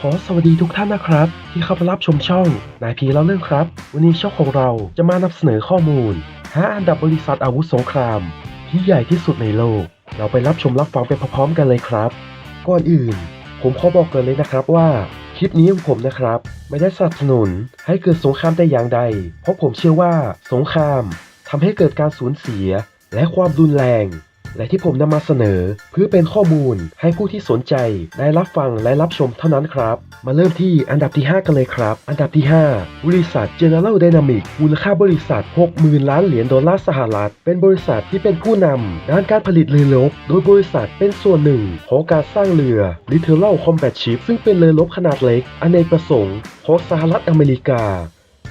ขอสวัสดีทุกท่านนะครับ ที่เข้ามารับชมช่องนายพีเล่าเรื่องครับ วันนี้ช่องของเราจะมานำเสนอข้อมูล5อันดับบริษัทอาวุธสงคราม ที่ใหญ่ที่สุดในโลก เราไปรับชมรับฟังไปพร้อมๆกันเลยครับ ก่อนอื่น ผมขอบอกกันเลยนะครับว่าคลิปนี้ของผมนะครับ ไม่ได้สนับสนุนให้เกิดสงครามแต่อย่างใด เพราะผมเชื่อว่าสงครามทำให้เกิดการสูญเสีย และความรุนแรง และที่ผมนำมาเสนอ เพื่อเป็นข้อมูลให้ผู้ที่สนใจได้รับฟังและรับชมเท่านั้นครับ มาเริ่มที่อันดับที่ 5 กันเลยครับ อันดับที่ 5 บริษัท General Dynamics มูลค่าบริษัท 60,000 ล้านเหรียญดอลลาร์สหรัฐ เป็นบริษัทที่เป็นผู้นำด้านการผลิตเรือรบ โดยบริษัทเป็นส่วนหนึ่งของการสร้างเรือ Littoral Combat Ship ซึ่งเป็นเรือรบขนาดเล็กอเนกประสงค์ของสหรัฐอเมริกา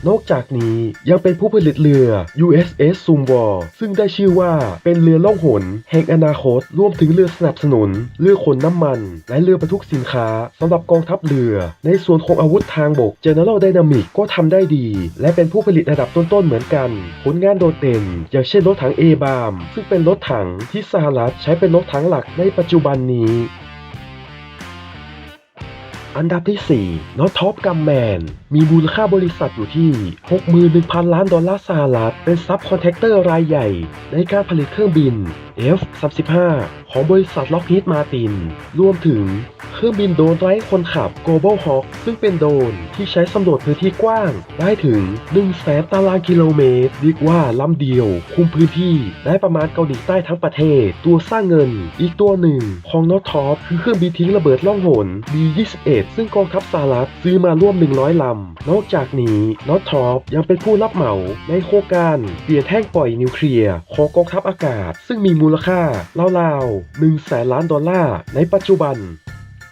นอกจากนี้ยังเป็นผู้ผลิตเรือ USS s u m w a r ซึ่งได้ชื่อว่าเป็นเรือล่องหน แห่งอนาคต รวมถึงเรือสนับสนุน เรือขนน้ำมัน และเรือบรรทุกสินค้าสำหรับกองทัพเรือ ในส่วนของอาวุธทางบก General Dynamics ก็ทำได้ดี และเป็นผู้ผลิตระดับต้นๆเหมือนกัน ผลงานโดดเด่น อย่างเช่นรถถัง A-BAM ซึ่งเป็นรถถังที่สหรัฐใช้เป็นรถถังหลักในปัจจุบันนี้ อันดับที่4 n o t Top Gunman มีมูลค่าบริษัทอยู่ที่ 61,000 ล้านดอลลาร์สหรัฐ เป็นซับคอนแทคเตอร์รายใหญ่ ในการผลิตเครื่องบิน F-35 ของบริษัท Lockheed Martin รวมถึงเครื่องบินโดรนไร้คนขับ Global Hawk ซึ่งเป็นโดรนที่ใช้สำรวจพื้นที่กว้าง ได้ถึง 1 0 0 0 0ตารางกิโลเมตรเรียกว่าลำเดียว คุมพื้นที่ได้ประมาณเกาหลีใต้ทั้งประเทศ ตัวสร้างเงิน อีกตัวหนึ่งของ n o t Top คือเครื่องบินทิ้งระเบิดล่องหน B-21 ซึ่งกองทัพสหรัฐซื้อมาร่วม 100 ลำ นอกจากนี้ n o t Top ยังเป็นผู้รับเหมาในโครงการเปลี่ยนแท่งปล่อยนิวเคลียร์ของกองทัพอากาศ ซึ่งมีมูลค่าราวๆ1แสนล้านดอลลาร์ในปัจจุบัน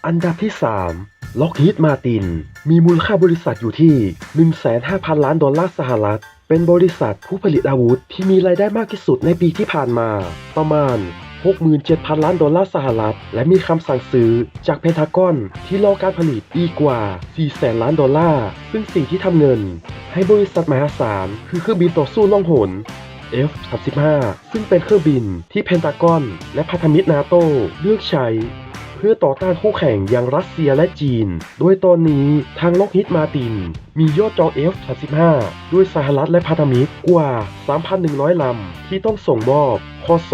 อันดับที่3 Lockheed Martin มีมูลค่าบริษัทอยู่ที่ 15,000 ล้านดอลลาร์สหรัฐ เป็นบริษัทผู้ผลิตอาวุธที่มีรายได้มากที่สุดในปีที่ผ่านมา ประมาณ 67,000 ล้านดอลลาร์สหรัฐ และมีคำสั่งซื้อจากเพนทากอนที่รอการผลิตอีกกว่า 400,000 ล้านดอลลาร์ ซึ่งสิ่งที่ทำเงิน ให้บริษัทมหาศาลคือเครื่องบินต่อสู้ล่องหน F-35 ซึ่งเป็นเครื่องบินที่เพนทากอนและพันธมิตรนาโตเลือกใช้ พื่อต่อต้านคู่แข่งอย่างรัสเซียและจีน โดยตอนนี้ทางล็อกฮิตมาติน มียอดจอง F-35 ด้วยสหรัฐและพันธมิตรกว่า 3,100 ลำ ที่ต้องส่งมอบคศ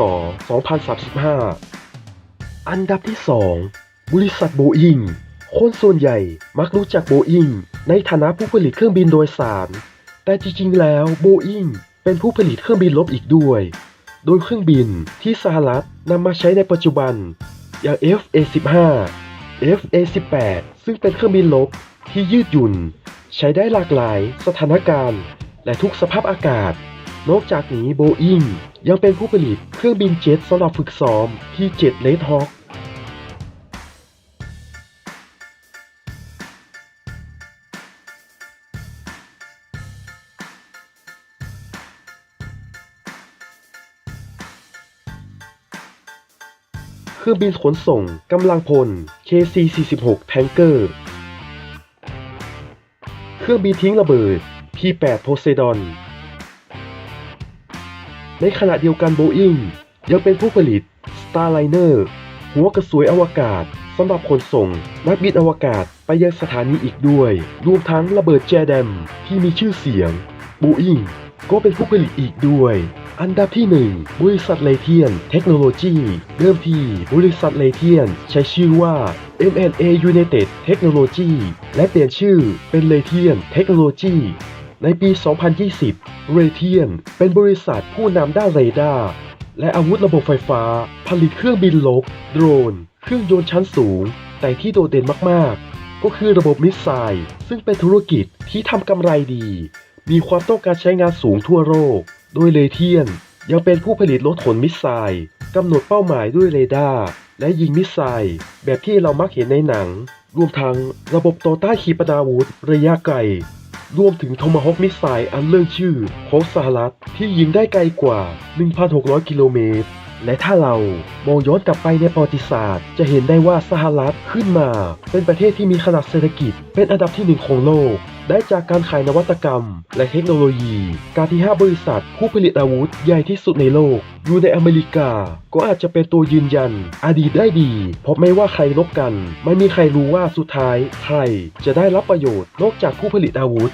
2035 อันดับที่ 2 บริษัทโบอิงคนส่วนใหญ่มักรู้จักโบอิงในฐานะผู้ผลิตเครื่องบินโดยสาร แต่จริงๆ แล้วโบอิงเป็นผู้ผลิตเครื่องบินรบอีกด้วย โดยเครื่องบินที่สหรัฐนำมาใช้ในปัจจุบัน อย่าง FA-15 FA-18 ซึ่งเป็นเครื่องบินลบที่ยืดหยุ่น ใช้ได้หลากหลายสถานการณ์ และทุกสภาพอากาศ นอกจากนี้โบอิงยังเป็นผู้ผลิตเครื่องบินเจ็ตสำหรับฝึกซ้อมที่เจ็ตเลดฮอค เครื่องบินขนส่งกำลังพล KC-46 Tanker เครื่องบินทิ้งระเบิด P-8 Poseidon ในขณะเดียวกันโบอิงยังเป็นผู้ผลิต Starliner หัวกระสวยอวกาศสำหรับขนส่งนักบินอวกาศไปยังสถานีอีกด้วย รวมทั้งระเบิดแจแดมที่มีชื่อเสียงโบอิงก็เป็นผู้ผลิตอีกด้วย อันดับที่ 1 บริษัทเลเทียน เทคโนโลยีเริ่มที่บริษัทเลเทียน ใช้ชื่อว่า MNA United Technology และเปลี่ยนชื่อเป็นเลเทียนเทคโนโลยีในปี 2020 เรเทียน เป็นบริษัทผู้นำด้านเรดาร์และอาวุธระบบไฟฟ้า ผลิตเครื่องบินลบ โดรน เครื่องยนต์ชั้นสูง แต่ที่โดดเด่นมาก ๆ ก็คือระบบมิสไซล์ซึ่งเป็นธุรกิจที่ทำกำไรดี มีความต้องการใช้งานสูงทั่วโลก โดยเลเทียน ยังเป็นผู้ผลิตรถขนมิสไซล์กำหนดเป้าหมายด้วยเรดาร์และยิงมิสไซล์แบบที่เรามักเห็นในหนัง รวมทั้งระบบต่อต้านขีปนาวุธระยะไกล รวมถึงโทมาฮอคมิสไซล์อันเรื่องชื่อของสหรัฐที่ยิงได้ไกลกว่า 1,600 กิโลเมตร และถ้าเรามองย้อนกลับไปในประวัติศาสตร์ จะเห็นได้ว่าสหรัฐขึ้นมา เป็นประเทศที่มีขนาดเศรษฐกิจ เป็นอันดับที่หนึ่งของโลก ได้จากการขายนวัตกรรม และเทคโนโลยี การที่ 5 บริษัท ผู้ผลิตอาวุธใหญ่ที่สุดในโลก อยู่ในอเมริกา ก็อาจจะเป็นตัวยืนยัน อดีตได้ดี เพราะไม่ว่าใครลบกัน ไม่มีใครรู้ว่าสุดท้ายใครจะได้รับประโยชน์นอกจากผู้ผลิตอาวุธ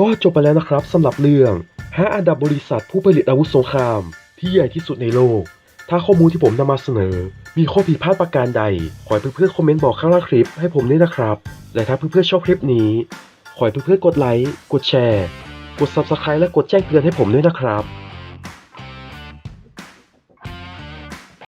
ก็จบไปแล้วนะครับสำหรับเรื่อง 5 อันดับบริษัทผู้ผลิตอาวุธสงคราม ที่ใหญ่ที่สุดในโลก ถ้าข้อมูลที่ผมนำมาเสนอ มีข้อผิดพลาดประการใด ขอให้เพื่อนๆคอมเมนต์บอกข้างล่างคลิปให้ผมด้วยนะครับ และถ้าเพื่อนๆชอบคลิปนี้ ขอให้เพื่อนๆกดไลค์ กดแชร์ กด Subscribe และกดแจ้งเตือนให้ผมด้วยนะครับ